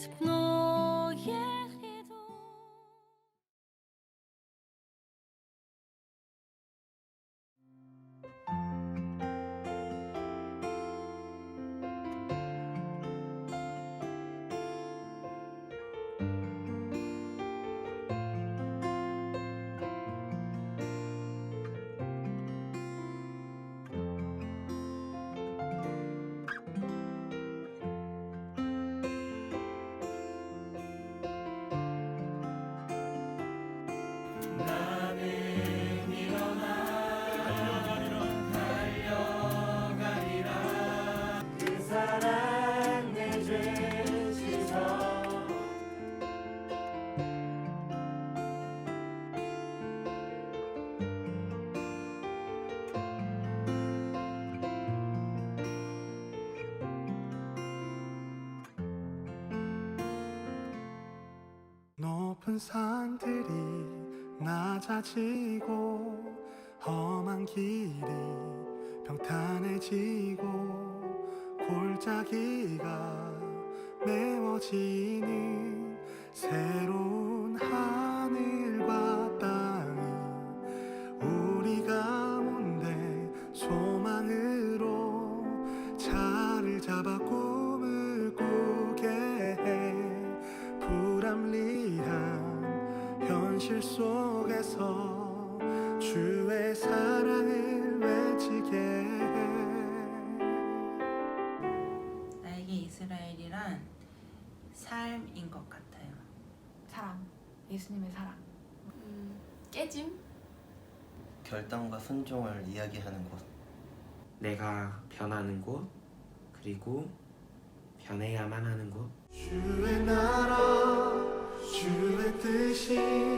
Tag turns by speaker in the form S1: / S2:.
S1: cette 높은 산들이 낮아지고 험한 길이 평탄해지고 골짜기가 메워지는 새로운 속에서 주의 사랑을 외치게 해
S2: 나에게 이스라엘이란 삶인 것 같아요.
S3: 사랑, 예수님의 사랑. 음, 깨짐?
S4: 결단과 순종을 이야기하는 곳.
S5: 내가 변하는 곳, 그리고 변해야만 하는 곳.
S1: 주의 나라 주의 뜻이